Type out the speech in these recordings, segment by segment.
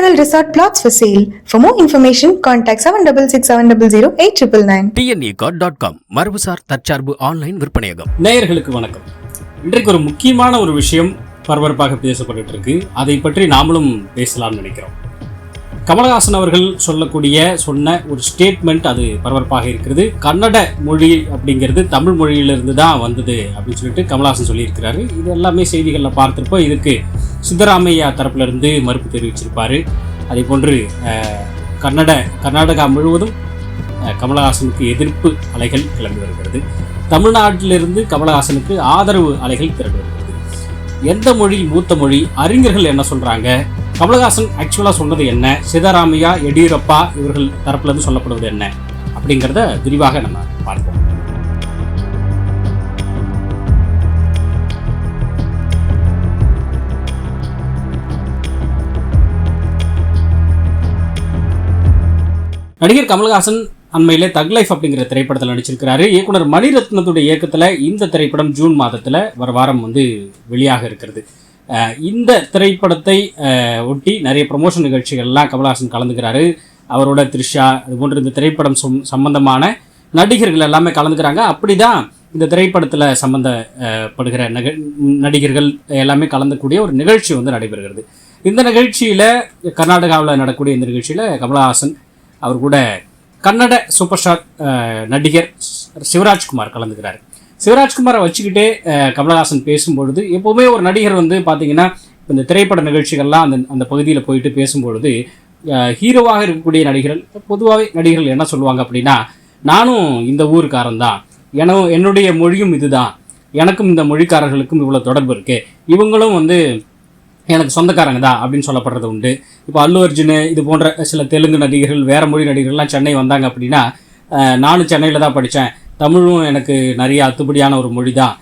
Kodaikanal Resort plots for sale. For more information, contact 7667008999. TNE dot com மரபுசார் தற்சார்பு online விற்பனையகம். நேயர்களுக்கு வணக்கம். இன்றைக்கு ஒரு முக்கியமான ஒரு விஷயம் பரபரப்பாக பேசப்பட்டு இருக்கு. அதை பற்றி நாமளும் பேசலாம்னு நினைக்கிறோம். கமலஹாசன் அவர்கள் சொல்லக்கூடிய சொன்ன ஒரு ஸ்டேட்மெண்ட் அது பரபரப்பாக இருக்கிறது. கன்னட மொழி அப்படிங்கிறது தமிழ் மொழியிலிருந்து தான் வந்தது அப்படின்னு சொல்லிட்டு கமலஹாசன் சொல்லியிருக்கிறாரு. இது எல்லாமே செய்திகளில் பார்த்துருப்போம். இதுக்கு சித்தராமையா தரப்பிலிருந்து மறுப்பு தெரிவிச்சிருப்பார். அதே போன்று கன்னட கர்நாடகா முழுவதும் கமலஹாசனுக்கு எதிர்ப்பு அலைகள் கிளம்பி வருகிறது. தமிழ்நாட்டிலிருந்து கமலஹாசனுக்கு ஆதரவு அலைகள் திரண்டு வருகிறது. எந்த மொழி மூத்த மொழி அறிஞர்கள் என்ன சொல்கிறாங்க கமலஹாசன் ஆக்சுவலாக சொன்னது என்ன? சிதராமையா எடியூரப்பா இவர்கள் தரப்புலேருந்து சொல்லப்படுவது என்ன? அப்படிங்கிறத விரிவாக நம்ம பார்ப்போம். நடிகர் கமல்ஹாசன் அண்மையிலே தக் லைஃப் அப்படிங்கிற திரைப்படத்தில் நடிச்சிருக்கிறாரு. இயக்குனர் மணிரத்னத்துடைய இயக்கத்தில் இந்த திரைப்படம் ஜூன் மாதத்தில் வர வாரம் வந்து வெளியாக இருக்கிறது. இந்த திரைப்படத்தை ஒட்டி நிறைய ப்ரமோஷன் நிகழ்ச்சிகள்லாம் கமல்ஹாசன் கலந்துக்கிறாரு. அவரோட த்ரிஷா அது போன்ற இந்த திரைப்படம் சம் சம்பந்தமான நடிகர்கள் எல்லாமே கலந்துக்கிறாங்க. அப்படிதான் இந்த திரைப்படத்தில் சம்பந்தப்படுகிற நக நடிகர்கள் எல்லாமே கலந்துக்கூடிய ஒரு நிகழ்ச்சி வந்து நடைபெறுகிறது. இந்த நிகழ்ச்சியில் கர்நாடகாவில் நடக்கக்கூடிய இந்த நிகழ்ச்சியில் கமலஹாசன் அவர் கூட கன்னட சூப்பர் ஸ்டார் நடிகர் சிவராஜ்குமார் கலந்துக்கிறார். சிவராஜ்குமாரை வச்சுக்கிட்டே கமலஹாசன் பேசும்பொழுது எப்போவுமே ஒரு நடிகர் வந்து பார்த்தீங்கன்னா இப்போ இந்த திரைப்பட நிகழ்ச்சிகள்லாம் அந்த அந்த பகுதியில் போயிட்டு பேசும்பொழுது ஹீரோவாக இருக்கக்கூடிய நடிகர்கள் பொதுவாகவே நடிகர்கள் என்ன சொல்லுவாங்க அப்படின்னா நானும் இந்த ஊருக்காரன் தான் என என்னுடைய மொழியும் இதுதான். எனக்கும் இந்த மொழிக்காரர்களுக்கும் இவ்வளோ தொடர்பு இருக்கு. இவங்களும் வந்து எனக்கு சொந்தக்காரங்க தான் அப்படின்னு சொல்லப்படுறது உண்டு. இப்போ அல்லு அர்ஜுன் இது போன்ற சில தெலுங்கு நடிகர்கள் வேறு மொழி நடிகர்கள்லாம் சென்னை வந்தாங்க அப்படின்னா நானும் சென்னையில் தான் படித்தேன் தமிழும் எனக்கு நிறைய அத்துப்படியான ஒரு மொழி தான்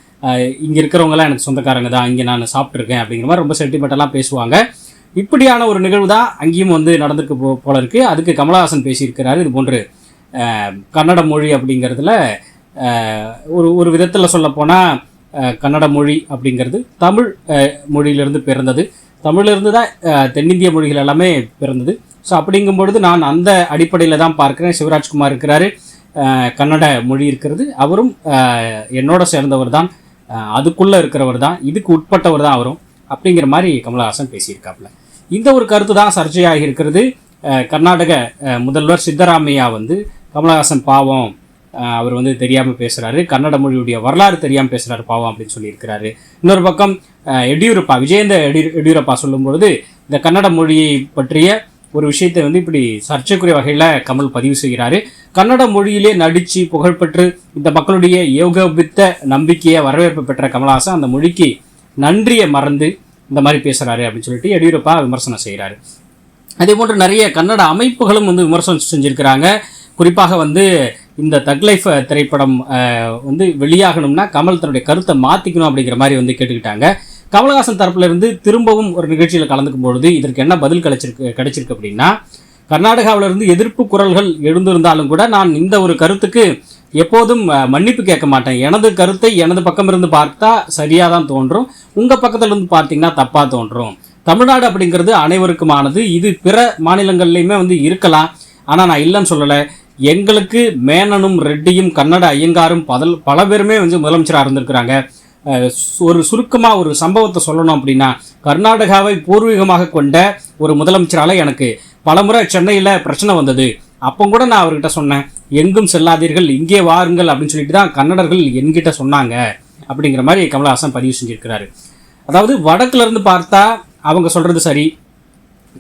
இங்கே இருக்கிறவங்கலாம் எனக்கு சொந்தக்காரங்க தான் இங்கே நான் சாப்பிட்ருக்கேன் அப்படிங்கிற மாதிரி ரொம்ப சென்டிமெண்டெல்லாம் பேசுவாங்க. இப்படியான ஒரு நிகழ்வு தான் அங்கேயும் வந்து நடந்திருக்கு போ போல இருக்குது அதுக்கு கமலஹாசன் பேசியிருக்கிறாரு இது போன்று. கன்னட மொழி அப்படிங்கிறதுல ஒரு ஒரு விதத்தில் சொல்லப்போனால் கன்னட மொழி அப்படிங்கிறது தமிழ் மொழியிலிருந்து பிறந்தது. தமிழிலிருந்து தான் தென்னிந்திய மொழிகள் எல்லாமே பிறந்தது. ஸோ அப்படிங்கும் பொழுது நான் அந்த அடிப்படையில் தான் பார்க்குறேன். சிவராஜ்குமார் இருக்கிறாரு. கன்னட மொழி இருக்கிறது. அவரும் என்னோட சேர்ந்தவர் தான். அதுக்குள்ளே இருக்கிறவர் தான். இதுக்கு உட்பட்டவர் தான் அவரும். அப்படிங்கிற மாதிரி கமலஹாசன் பேசியிருக்காப்புல. இந்த ஒரு கருத்து தான் சர்ச்சையாகி இருக்கிறது. கர்நாடக முதல்வர் சித்தராமையா வந்து கமலஹாசன் பாவம் அவர் வந்து தெரியாமல் பேசுகிறாரு கன்னட மொழியுடைய வரலாறு தெரியாமல் பேசுகிறாரு பாவம் அப்படின்னு சொல்லியிருக்கிறாரு. இன்னொரு பக்கம் எடியூரப்பா விஜயந்த எடி எடியூரப்பா சொல்லும்பொழுது இந்த கன்னட மொழியை பற்றிய ஒரு விஷயத்தை வந்து இப்படி சர்ச்சைக்குரிய வகையில் கமல் பதிவு செய்கிறாரு. கன்னட மொழியிலே நடித்து புகழ்பெற்று இந்த மக்களுடைய ஏகோபித்த நம்பிக்கையை வரவேற்பு பெற்ற கமல்ஹாசன் அந்த மொழிக்கு நன்றியை மறந்து இந்த மாதிரி பேசுகிறாரு அப்படின்னு சொல்லிட்டு எடியூரப்பா விமர்சனம் செய்கிறாரு. அதே போன்று நிறைய கன்னட அமைப்புகளும் வந்து விமர்சனம் செஞ்சுருக்கிறாங்க. குறிப்பாக வந்து இந்த தக் லைஃப் திரைப்படம் வந்து வெளியாகணும்னா கமல் தன்னுடைய கருத்தை மாற்றிக்கணும் அப்படிங்கிற மாதிரி வந்து கேட்டுக்கிட்டாங்க. கமலஹாசன் தரப்புல இருந்து திரும்பவும் ஒரு நிகழ்ச்சியில் கலந்துக்கும் பொழுது இதற்கு என்ன பதில் கிடைச்சிருக்கு கிடைச்சிருக்கு அப்படின்னா கர்நாடகாவிலிருந்து எதிர்ப்பு குரல்கள் எழுந்திருந்தாலும் கூட நான் இந்த ஒரு கருத்துக்கு எப்போதும் மன்னிப்பு கேட்க மாட்டேன். எனது கருத்தை எனது பக்கம் இருந்து பார்த்தா சரியாக தான் தோன்றும். உங்கள் பக்கத்தில் இருந்து பார்த்தீங்கன்னா தப்பாக தோன்றும். தமிழ்நாடு அப்படிங்கிறது அனைவருக்குமானது. இது பிற மாநிலங்கள்லையுமே வந்து இருக்கலாம். ஆனால் நான் இல்லைன்னு சொல்லலை. எங்களுக்கு மேனனும் ரெட்டியும் கன்னட ஐயங்காரும் பதல் பல பேருமே வந்து முதலமைச்சராக இருந்திருக்கிறாங்க. ஒரு சுருக்கமாக ஒரு சம்பவத்தை சொல்லணும் அப்படின்னா கர்நாடகாவை பூர்வீகமாக கொண்ட ஒரு முதலமைச்சரால் எனக்கு பலமுறை சென்னையில் பிரச்சனை வந்தது. அப்போ கூட நான் அவர்கிட்ட சொன்னேன் எங்கும் செல்லாதீர்கள் இங்கே வாருங்கள் அப்படின்னு சொல்லிட்டு தான் கன்னடர்கள் என்கிட்ட சொன்னாங்க அப்படிங்கிற மாதிரி கமலஹாசன் பதிவு செஞ்சிருக்கிறாரு. அதாவது வடக்குலேருந்து பார்த்தா அவங்க சொல்கிறது சரி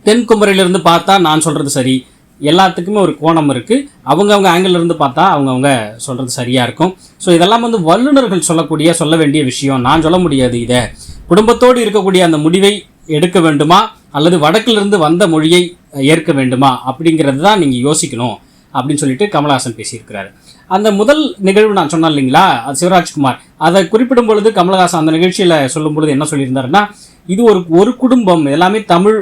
தென்குமரியிலிருந்து பார்த்தா நான் சொல்கிறது சரி எல்லாத்துக்குமே ஒரு கோணம் இருக்குது அவங்கவுங்க ஆங்கிள் இருந்து பார்த்தா அவங்கவுங்க சொல்கிறது சரியாக இருக்கும். ஸோ இதெல்லாம் வந்து வல்லுநர்கள் சொல்லக்கூடிய சொல்ல வேண்டிய விஷயம். நான் சொல்ல முடியாது இதை. குடும்பத்தோடு இருக்கக்கூடிய அந்த முடிவை எடுக்க வேண்டுமா? அல்லது வடக்கிலிருந்து வந்த மொழியை ஏற்க வேண்டுமா? அப்படிங்கிறது தான் நீங்கள் யோசிக்கணும். அப்படின்னு சொல்லிட்டு கமலஹாசன் பேசியிருக்கிறாரு. அந்த முதல் நிகழ்வு நான் சொன்னேன் இல்லைங்களா? அது சிவராஜ்குமார் அதை குறிப்பிடும் பொழுது கமலஹாசன் அந்த நிகழ்ச்சியில் சொல்லும் பொழுது என்ன சொல்லியிருந்தாருன்னா இது ஒரு ஒரு குடும்பம். எல்லாமே தமிழ்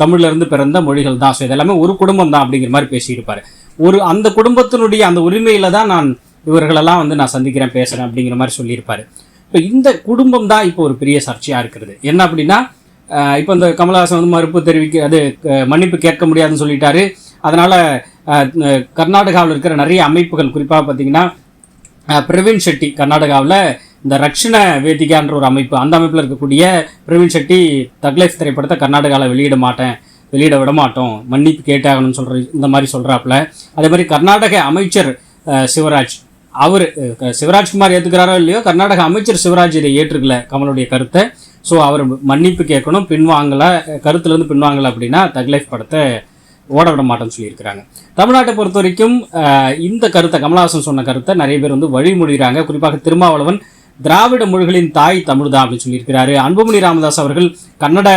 தமிழ்லேருந்து பிறந்த மொழிகள் தான். ஸோ இதெல்லாமே ஒரு குடும்பம் தான் அப்படிங்கிற மாதிரி பேசியிருப்பார் ஒரு அந்த குடும்பத்தினுடைய அந்த உரிமையில் தான் நான் இவர்களெல்லாம் வந்து நான் சந்திக்கிறேன் பேசுகிறேன் அப்படிங்கிற மாதிரி சொல்லியிருப்பார். இப்போ இந்த குடும்பம் தான் இப்போ ஒரு பெரிய சர்ச்சையாக இருக்கிறது என்ன அப்படின்னா இப்போ இந்த கமலஹாசன் வந்து மறுப்பு தெரிவிக்க அது மன்னிப்பு கேட்க முடியாதுன்னு சொல்லிட்டாரு. அதனால் கர்நாடகாவில் இருக்கிற நிறைய அமைப்புகள் குறிப்பாக பார்த்தீங்கன்னா பிரவீன் ஷெட்டி கர்நாடகாவில் இந்த ரக்ஷண வேதிகான்ற ஒரு அமைப்பு அந்த அமைப்பில் இருக்கக்கூடிய பிரவீன் ஷெட்டி தக்லைஃப் திரைப்படத்தை கர்நாடகாவில் வெளியிட மாட்டேன் வெளியிட விட மாட்டோம் மன்னிப்பு கேட்டாகணும்னு சொல்கிற இந்த மாதிரி சொல்கிறாப்புல அதே மாதிரி கர்நாடக அமைச்சர் சிவராஜ் அவர் சிவராஜ்குமார் ஏற்றுக்கிறாரோ இல்லையோ கர்நாடக அமைச்சர் சிவராஜ் இதை ஏற்றுக்கல கமலுடைய கருத்தை. ஸோ அவர் மன்னிப்பு கேட்கணும் பின்வாங்கலை கருத்துலேருந்து பின்வாங்கலை அப்படின்னா தக்லைஃப் படத்தை ஓட விட மாட்டோம்னு சொல்லியிருக்கிறாங்க. தமிழ்நாட்டை பொறுத்த வரைக்கும் இந்த கருத்தை கமலஹாசன் சொன்ன கருத்தை நிறைய பேர் வந்து வழிமொழிகிறாங்க குறிப்பாக திருமாவளவன் திராவிட மொழிகளின் தாய் தமிழ் தான் அப்படின்னு சொல்லியிருக்கிறாரு. அன்புமணி ராமதாஸ் அவர்கள் கன்னட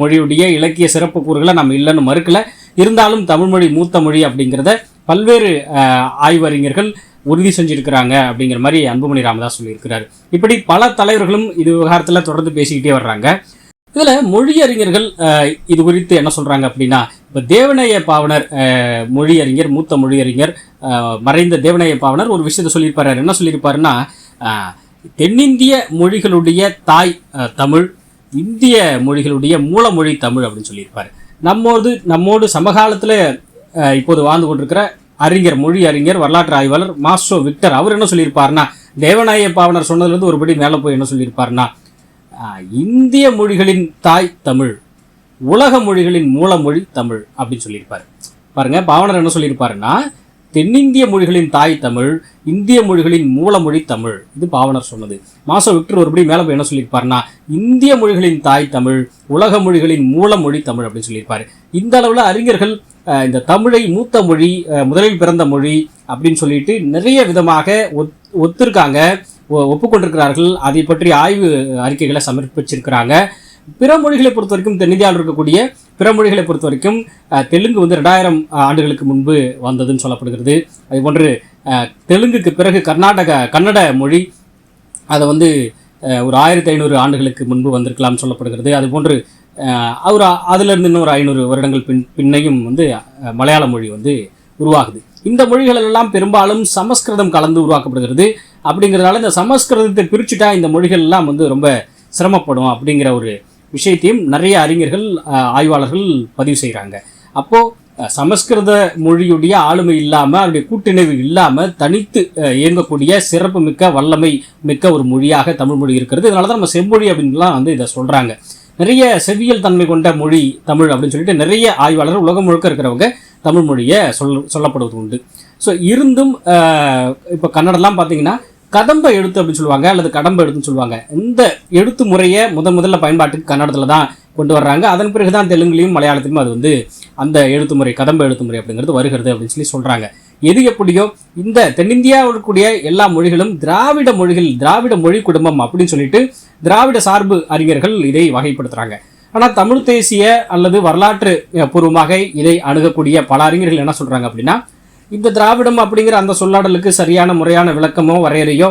மொழியுடைய இலக்கிய சிறப்பு கூறுகளை நம்ம இல்லைன்னு மறுக்கல. இருந்தாலும் தமிழ்மொழி மூத்த மொழி அப்படிங்கிறத பல்வேறு ஆய்வறிஞர்கள் உறுதி செஞ்சிருக்கிறாங்க அப்படிங்கிற மாதிரி அன்புமணி ராமதாஸ் சொல்லியிருக்கிறாரு. இப்படி பல தலைவர்களும் இது விவகாரத்தில் தொடர்ந்து பேசிக்கிட்டே வர்றாங்க. இதில் மொழியறிஞர்கள் அறிஞர்கள் இது குறித்து என்ன சொல்கிறாங்க அப்படின்னா இப்போ தேவநேய பாவனர் மொழி மொழியறிஞர் மூத்த மொழியறிஞர் அறிஞர் மறைந்த தேவநேய பாவனர் ஒரு விஷயத்தை சொல்லியிருப்பார். என்ன சொல்லியிருப்பாருன்னா தென்னிந்திய மொழிகளுடைய தாய் தமிழ் இந்திய மொழிகளுடைய மூலமொழி தமிழ் அப்படின்னு சொல்லியிருப்பாரு. நம்மோடு நம்மோடு சமகாலத்தில் இப்போது வாழ்ந்து கொண்டிருக்கிற அறிஞர் மொழி அறிஞர் வரலாற்று ஆய்வாளர் மாஸ்டோ விக்டர் அவர் என்ன சொல்லியிருப்பாருன்னா தேவநாய பாவனர் சொன்னதுலேருந்து ஒருபடி மேலே போய் என்ன சொல்லியிருப்பாருன்னா இந்திய மொழிகளின் தாய் தமிழ் உலக மொழிகளின் மூலமொழி தமிழ் அப்படின்னு சொல்லியிருப்பாரு. பாருங்க பாவனர் என்ன சொல்லியிருப்பாருன்னா தென்னிந்திய மொழிகளின் தாய் தமிழ் இந்திய மொழிகளின் மூலமொழி தமிழ் இது பாவனர் சொன்னது. மாசோ விக்டர் ஒருபடி மேலே போய் என்ன சொல்லியிருப்பாருன்னா இந்திய மொழிகளின் தாய் தமிழ் உலக மொழிகளின் மூலமொழி தமிழ் அப்படின்னு சொல்லியிருப்பாரு. இந்த அளவில் அறிஞர்கள் இந்த தமிழை மூத்த மொழி முதலில் பிறந்த மொழி அப்படின்னு சொல்லிட்டு நிறைய விதமாக ஒத் ஒத்திருக்காங்க ஒ- ஒப்புக்கொண்டிருக்கிறார்கள். அதை பற்றி ஆய்வு அறிக்கைகளை சமர்ப்பிச்சிருக்கிறாங்க. பிற மொழிகளை பொறுத்த வரைக்கும் தென்னிந்தியாவில் இருக்கக்கூடிய பிற மொழிகளை பொறுத்த வரைக்கும் தெலுங்கு வந்து ரெண்டாயிரம் ஆண்டுகளுக்கு முன்பு வந்ததுன்னு சொல்லப்படுகிறது. அதே போன்று தெலுங்குக்கு பிறகு கர்நாடக கன்னட மொழி அதை வந்து ஒரு ஆயிரத்தி ஐநூறு ஆண்டுகளுக்கு முன்பு வந்திருக்கலாம்னு சொல்லப்படுகிறது. அதுபோன்று போன்று அவர் அதிலிருந்து இன்னொரு ஐநூறு வருடங்கள் பின் பின்னையும் வந்து மலையாள மொழி வந்து உருவாகுது. இந்த மொழிகள் எல்லாம் பெரும்பாலும் சமஸ்கிருதம் கலந்து உருவாக்கப்படுகிறது. அப்படிங்கிறதுனால இந்த சமஸ்கிருதத்தை பிரிச்சுட்டா இந்த மொழிகள் எல்லாம் வந்து ரொம்ப சிரமப்படும் அப்படிங்கிற ஒரு விஷயத்தையும் நிறைய அறிஞர்கள் ஆய்வாளர்கள் பதிவு செய்கிறாங்க அப்போது சமஸ்கிருத மொழியுடைய ஆளுமை இல்லாமல் அதனுடைய கூட்டிணைவு இல்லாமல் தனித்து இயங்கக்கூடிய சிறப்பு மிக்க வல்லமை மிக்க ஒரு மொழியாக தமிழ் மொழி இருக்கிறது. இதனால தான் நம்ம செம்மொழி அப்படின்லாம் வந்து இதை சொல்கிறாங்க நிறைய செவியல் தன்மை கொண்ட மொழி தமிழ் அப்படின்னு சொல்லிட்டு நிறைய ஆய்வாளர்கள் உலகம் முழுக்க இருக்கிறவங்க தமிழ் மொழியை சொல் சொல்லப்படுவது உண்டு. ஸோ இருந்தும் இப்போ கன்னடம்லாம் பார்த்தீங்கன்னா கதம்ப எழுத்து அப்படின்னு சொல்லுவாங்க அல்லது கடம்ப எழுத்துன்னு சொல்லுவாங்க. இந்த எழுத்து முறையை முதன் முதல்ல பயன்பாட்டுக்கு கன்னடத்தில் தான் கொண்டு வர்றாங்க. அதன் பிறகு தான் தெலுங்குலையும் மலையாளத்திலும் அது வந்து அந்த எழுத்து முறை கதம்ப எழுத்து முறை அப்படிங்கிறது வருகிறது அப்படின்னு சொல்லி சொல்கிறாங்க எது எப்படியோ இந்த தென்னிந்தியாவில் இருக்கக்கூடிய எல்லா மொழிகளும் திராவிட மொழிகள் திராவிட மொழி குடும்பம் அப்படின்னு சொல்லிட்டு திராவிட சார்பு அறிஞர்கள் இதை வகைப்படுத்துகிறாங்க ஆனால் தமிழ் தேசிய அல்லது வரலாற்று பூர்வமாக இதை அணுகக்கூடிய பல அறிஞர்கள் என்ன சொல்கிறாங்க அப்படின்னா இந்த திராவிடம் அப்படிங்கிற அந்த சொல்லாடலுக்கு சரியான முறையான விளக்கமோ வரையறையோ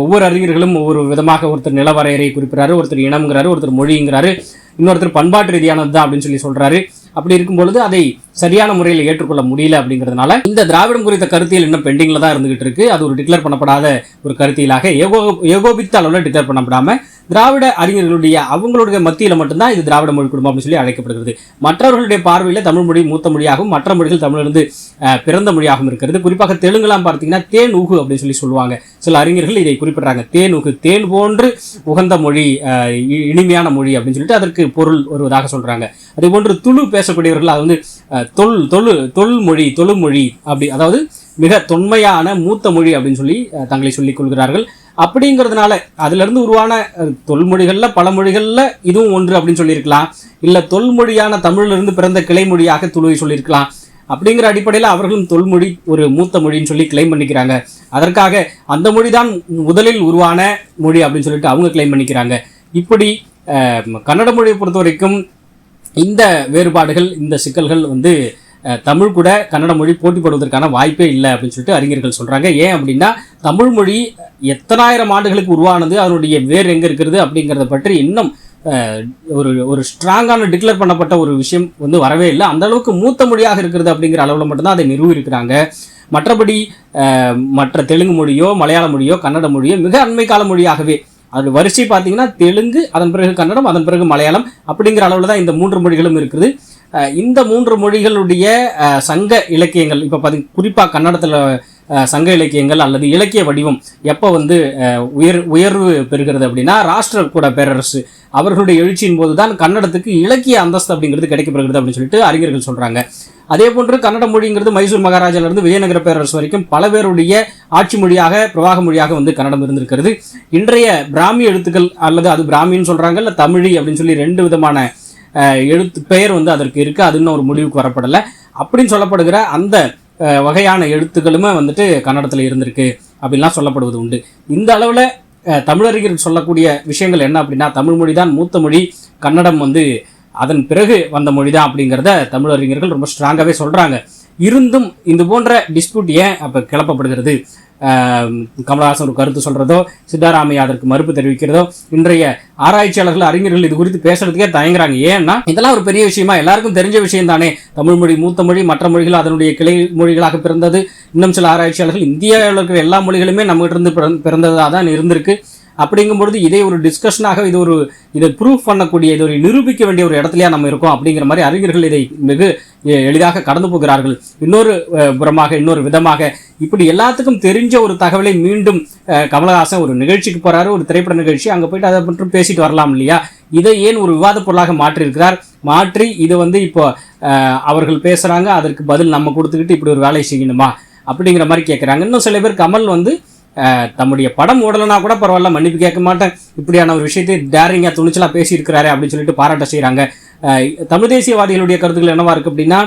ஒவ்வொரு அறிஞர்களும் ஒவ்வொரு விதமாக ஒருத்தர் நில வரையறை குறிப்பிடுறாரு ஒருத்தர் இனம்ங்கிறாரு ஒருத்தர் மொழிங்கிறாரு இன்னொருத்தர் பண்பாட்டு ரீதியானது தான் அப்படின்னு சொல்லி சொல்கிறாரு அப்படி இருக்கும் பொழுது அதை சரியான முறையில் ஏற்றுக்கொள்ள முடியல அப்படிங்கிறதுனால இந்த திராவிடம் குறித்த கருத்தியல் இன்னும் பெண்டிங்கில் தான் இருந்துகிட்டு இருக்கு. அது ஒரு டிக்ளேர் பண்ணப்படாத ஒரு கருத்தியலாக ஏகோ ஏகோபித்த அளவில் டிக்ளேர் பண்ணப்படாமல் திராவிட அறிஞர்களுடைய அவங்களுடைய மத்தியில் மட்டும்தான் இது திராவிட மொழி குடும்பம் அப்படின்னு சொல்லி அழைக்கப்படுகிறது. மற்றவர்களுடைய பார்வையில் தமிழ் மொழி மூத்த மொழியாகவும் மற்ற மொழிகள் தமிழிலிருந்து பிறந்த மொழியாகவும் இருக்கிறது. குறிப்பாக தெலுங்குலாம் பார்த்தீங்கன்னா தேன் ஊகு அப்படின்னு சொல்லி சொல்லுவாங்க. சில அறிஞர்கள் இதை குறிப்பிடுறாங்க. தேன் உகு தேன் போன்று உகந்த மொழி இனிமையான மொழி அப்படின்னு சொல்லிட்டு அதற்கு பொருள் வருவதாக சொல்கிறாங்க அதே போன்று துளு பேசக்கூடியவர்கள் அது வந்து தொல் தொழு தொல்மொழி தொழுமொழி அப்படி அதாவது மிக தொன்மையான மூத்த மொழி அப்படின்னு சொல்லி தங்களை சொல்லிக் கொள்கிறார்கள். அப்படிங்கிறதுனால அதிலிருந்து உருவான தொல்மொழிகளில் பல மொழிகளில் இதுவும் ஒன்று அப்படின்னு சொல்லியிருக்கலாம். இல்லை தொல்மொழியான தமிழிலிருந்து பிறந்த கிளை மொழியாக துளுவை சொல்லியிருக்கலாம். அப்படிங்கிற அடிப்படையில் அவர்களும் தொல்மொழி ஒரு மூத்த மொழின்னு சொல்லி கிளைம் பண்ணிக்கிறாங்க. அதற்காக அந்த மொழி தான் முதலில் உருவான மொழி அப்படின்னு சொல்லிட்டு அவங்க கிளைம் பண்ணிக்கிறாங்க. இப்படி கன்னட மொழியை பொறுத்த வரைக்கும் இந்த வேறுபாடுகள் இந்த சிக்கல்கள் வந்து தமிழ் கூட கன்னட மொழி போட்டி போடுவதற்கான வாய்ப்பே இல்லை அப்படின்னு சொல்லிட்டு அறிஞர்கள் சொல்கிறாங்க ஏன் அப்படின்னா தமிழ் மொழி எத்தனாயிரம் ஆண்டுகளுக்கு உருவானது அதனுடைய வேர் எங்கே இருக்கிறது அப்படிங்கிறத பற்றி இன்னும் ஒரு ஒரு ஸ்ட்ராங்கான டிக்ளேர் பண்ணப்பட்ட ஒரு விஷயம் வந்து வரவே இல்லை. அந்த அளவுக்கு மூத்த மொழியாக இருக்கிறது அப்படிங்கிற அளவில் மட்டும்தான் அதை நிறுவியிருக்கிறாங்க மற்றபடி மற்ற தெலுங்கு மொழியோ மலையாள மொழியோ கன்னட மொழியோ மிக அண்மை கால மொழியாகவே அது வரிசை பார்த்தீங்கன்னா தெலுங்கு அதன் பிறகு கன்னடம் அதன் பிறகு மலையாளம் அப்படிங்கிற அளவில் தான் இந்த மூன்று மொழிகளும் இருக்குது. இந்த மூன்று மொழிகளுடைய சங்க இலக்கியங்கள் இப்போ பதி குறிப்பாக கன்னடத்தில் சங்க இலக்கியங்கள் அல்லது இலக்கிய வடிவம் எப்போ வந்து உயர் உயர்வு பெறுகிறது அப்படின்னா ராஷ்டிரக்கூட பேரரசு அவர்களுடைய எழுச்சியின் போது தான் கன்னடத்துக்கு இலக்கிய அந்தஸ்து அப்படிங்கிறது கிடைக்கப்படுகிறது அப்படின்னு சொல்லிட்டு அறிஞர்கள் சொல்கிறாங்க அதே போன்று கன்னட மொழிங்கிறது மைசூர் மகாராஜாவிலிருந்து விஜயநகர பேரரசு வரைக்கும் பல பேருடைய ஆட்சி மொழியாக பிரவாக மொழியாக வந்து கன்னடம் இருந்திருக்கிறது. இன்றைய பிராமி எழுத்துக்கள் அல்லது அது பிராமின்னு சொல்கிறாங்க இல்லை தமிழி அப்படின்னு சொல்லி ரெண்டு விதமான எழுத்து பெயர் வந்து அதற்கு இருக்குது அது இன்னும் ஒரு முடிவுக்கு வரப்படலை. அப்படின்னு சொல்லப்படுகிற அந்த வகையான எழுத்துக்களுமே வந்துட்டு கன்னடத்தில் இருந்திருக்கு. அப்படின்லாம் சொல்லப்படுவது உண்டு. இந்த அளவில் தமிழறிஞர்கள் சொல்லக்கூடிய விஷயங்கள் என்ன அப்படின்னா தமிழ் மொழி தான் மூத்த மொழி. கன்னடம் வந்து அதன் பிறகு வந்த மொழி தான் அப்படிங்கிறத தமிழறிஞர்கள் ரொம்ப ஸ்ட்ராங்காகவே சொல்கிறாங்க இருந்தும் இது போன்ற டிஸ்பியூட் ஏன் அப்போ கிளப்பப்படுகிறது? கமலஹாசன் ஒரு கருத்து சொல்கிறதோ சித்தாராமையா அதற்கு மறுப்பு தெரிவிக்கிறதோ இன்றைய ஆராய்ச்சியாளர்கள் அறிஞர்கள் இது குறித்து பேசுறதுக்கே தயங்குறாங்க. ஏன்னா இதெல்லாம் ஒரு பெரிய விஷயமா எல்லாருக்கும் தெரிஞ்ச விஷயம் தானே தமிழ் மொழி மூத்த மொழி மற்ற மொழிகள் அதனுடைய கிளை மொழிகளாக பிறந்தது. இன்னும் சில ஆராய்ச்சியாளர்கள் இந்தியாவில் இருக்கிற எல்லா மொழிகளுமே நம்மகிட்ட இருந்து பிறந்ததாக தான் இருந்திருக்கு. அப்படிங்கும் பொழுது இதை ஒரு டிஸ்கஷனாக இது ஒரு இதை ப்ரூஃப் பண்ணக்கூடிய இது ஒரு நிரூபிக்க வேண்டிய ஒரு இடத்துலயா நம்ம இருக்கோம் அப்படிங்கிற மாதிரி அறிஞர்கள் இதை மிகு எளிதாக கடந்து போகிறார்கள். இன்னொரு புறமாக இன்னொரு விதமாக இப்படி எல்லாத்துக்கும் தெரிஞ்ச ஒரு தகவலை மீண்டும் கமலஹாசன் ஒரு நிகழ்ச்சிக்கு போறாரு ஒரு திரைப்பட நிகழ்ச்சி அங்கே போயிட்டு அதை மட்டும் பேசிட்டு வரலாம் இல்லையா? இதை ஏன் ஒரு விவாத பொருளாக மாற்றியிருக்கிறார்? மாற்றி இது வந்து இப்போ அவர்கள் பேசுறாங்க அதற்கு பதில் நம்ம கொடுத்துக்கிட்டு இப்படி ஒரு வேலையை செய்யணுமா? அப்படிங்கிற மாதிரி கேட்குறாங்க இன்னும் சில பேர் கமல் வந்து தம்முடைய படம் ஓடலைனா கூட பரவாயில்ல மன்னிப்பு கேட்க மாட்டேன். இப்படியான ஒரு விஷயத்தை டேரிங்காக துணிச்சலாக பேசியிருக்கிறாரு அப்படின்னு சொல்லிட்டு பாராட்ட செய்கிறாங்க தமிழ் தேசியவாதிகளுடைய கருத்துக்கள் என்னவா இருக்கு அப்படின்னா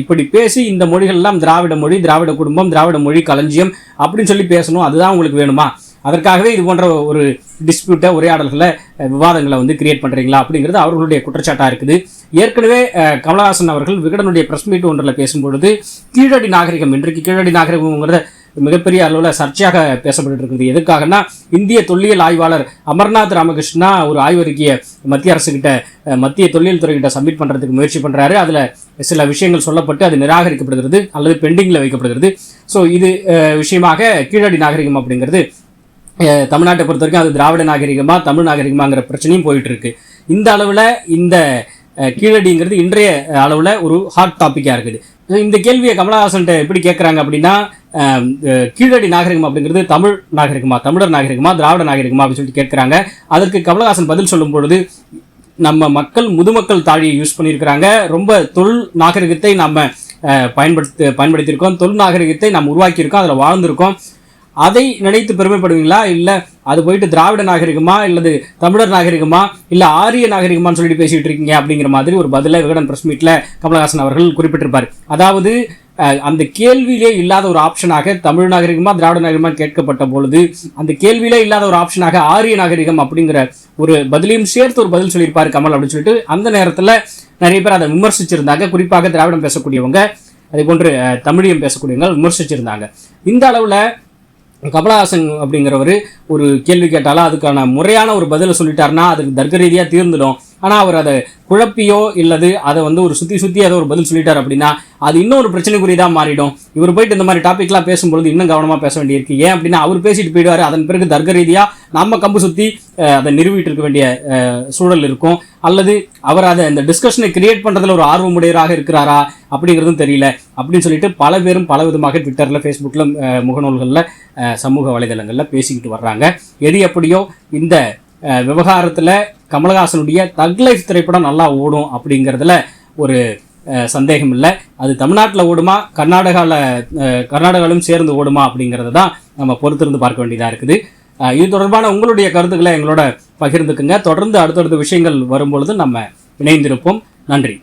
இப்படி பேசி இந்த மொழிகள்லாம் திராவிட மொழி திராவிட குடும்பம் திராவிட மொழி களஞ்சியம் அப்படின்னு சொல்லி பேசணும் அதுதான் உங்களுக்கு வேணுமா? அதற்காகவே இது போன்ற ஒரு டிஸ்பியூட்டை உரையாடல்களை விவாதங்களை வந்து கிரியேட் பண்ணுறீங்களா அப்படிங்கிறது அவர்களுடைய குற்றச்சாட்டாக இருக்குது. ஏற்கனவே கமலஹாசன் அவர்கள் விகடனுடைய பிரஸ் மீட் ஒன்றில் பேசும்பொழுது கீழடி நாகரிகம் இன்றைக்கு கீழடி நாகரிகம்ங்கிறத மிகப்பெரிய அளவில் சர்ச்சையாக பேசப்பட்டு இருக்குது. எதுக்காகனா இந்திய தொல்லியல் ஆய்வாளர் அமர்நாத் ராமகிருஷ்ணா ஒரு ஆய்வறிக்கையை மத்திய அரசுகிட்ட மத்திய தொல்லியல் துறைகிட்ட சப்மிட் பண்ணுறதுக்கு முயற்சி பண்ணுறாரு அதில் சில விஷயங்கள் சொல்லப்பட்டு அது நிராகரிக்கப்படுகிறது அல்லது பெண்டிங்கில் வைக்கப்படுகிறது. ஸோ இது விஷயமாக கீழடி நாகரிகம் அப்படிங்கிறது தமிழ்நாட்டை பொறுத்த வரைக்கும் அது திராவிட நாகரிகமா தமிழ் நாகரிகமாங்கிற பிரச்சனையும் போயிட்டு இருக்கு இந்த அளவில் இந்த கீழடிங்கிறது இன்றைய அளவில் ஒரு ஹாட் டாப்பிக்காக இருக்குது. இந்த கேள்வியை கமலஹாசன்கிட்ட எப்படி கேட்குறாங்க அப்படின்னா கீழடி நாகரிகம் அப்படிங்கிறது தமிழ் நாகரிகமா தமிழர் நாகரிகமா திராவிட நாகரிகமா அப்படின்னு சொல்லிட்டு கேட்குறாங்க. அதற்கு கமலஹாசன் பதில் சொல்லும் பொழுது நம்ம மக்கள் முதுமக்கள் தாழியை யூஸ் பண்ணியிருக்கிறாங்க. ரொம்ப தொல் நாகரிகத்தை நம்ம பயன்படுத்தி பயன்படுத்தியிருக்கோம். தொல் நாகரிகத்தை நம்ம உருவாக்கியிருக்கோம். அதில் வாழ்ந்திருக்கோம். அதை நினைத்து பெருமைப்படுவீங்களா? இல்லை அது போயிட்டு திராவிட நாகரிகமா? இல்லது தமிழர் நாகரிகமா? இல்லை ஆரிய நாகரிகமான்னு சொல்லிட்டு பேசிகிட்டு இருக்கீங்க அப்படிங்கிற மாதிரி ஒரு பதிலை விகடன் பிரஸ் மீட்டில் கமலஹாசன் அவர்கள் குறிப்பிட்டிருப்பார். அதாவது அந்த கேள்வியிலே இல்லாத ஒரு ஆப்ஷனாக தமிழ் நாகரிகமா திராவிட நாகரிகமா கேட்கப்பட்ட பொழுது அந்த கேள்வியிலே இல்லாத ஒரு ஆப்ஷனாக ஆரிய நாகரிகம் அப்படிங்கிற ஒரு பதிலையும் சேர்த்து ஒரு பதில் சொல்லியிருப்பார் கமல் அப்படின்னு சொல்லிட்டு அந்த நேரத்தில் நிறைய பேர் அதை விமர்சிச்சிருந்தாங்க. குறிப்பாக திராவிடம் பேசக்கூடியவங்க அதே போன்று தமிழையும் தமிழியம் பேசக்கூடியவங்க விமர்சிச்சிருந்தாங்க. இந்த அளவில் கமலஹாசன் அப்படிங்கிறவர் ஒரு கேள்வி கேட்டாலும் அதுக்கான முறையான ஒரு பதிலை சொல்லிட்டாருன்னா அதுக்கு தர்க்க ரீதியாக தீர்ந்துடும். ஆனால் அவர் அதை குழப்பியோ இல்லது அதை வந்து ஒரு சுற்றி சுற்றி அதை ஒரு பதில் சொல்லிட்டார் அப்படின்னா அது இன்னும் ஒரு பிரச்சனைக்குரியதாக மாறிடும். இவர் போயிட்டு இந்த மாதிரி டாப்பிக்லாம் பேசும்பொழுது இன்னும் கவனமாக பேச வேண்டியிருக்கு. ஏன் அப்படின்னா அவர் பேசிட்டு போயிடுவார். அதன் பிறகு தர்க்க ரீதியாக நம்ம கம்பு சுற்றி அதை நிறுவிட்டு இருக்க வேண்டிய சூழல் இருக்கும். அல்லது அவர் அதை இந்த டிஸ்கஷனை கிரியேட் பண்ணுறதுல ஒரு ஆர்வமுடையராக இருக்கிறாரா அப்படிங்கிறதும் தெரியல. அப்படின்னு சொல்லிட்டு பல பேரும் பல விதமாக ட்விட்டரில் ஃபேஸ்புக்கில் முகநூல்களில் சமூக வலைதளங்களில் பேசிக்கிட்டு வர்றாங்க. எது எப்படியோ இந்த விவகாரத்தில் கமலஹாசனுடைய தக் லைஃப் திரைப்படம் நல்லா ஓடும் அப்படிங்கிறதுல ஒரு சந்தேகம் இல்லை அது தமிழ்நாட்டில் ஓடுமா கர்நாடகாவில் கர்நாடகாவிலும் சேர்ந்து ஓடுமா அப்படிங்கிறத தான் நம்ம பொறுத்திருந்து பார்க்க வேண்டியதாக இருக்குது. இது தொடர்பான உங்களுடைய கருத்துக்களை எங்களோட பகிர்ந்துக்குங்க. தொடர்ந்து அடுத்தடுத்த விஷயங்கள் வரும்பொழுது நம்ம இணைந்திருப்போம். நன்றி.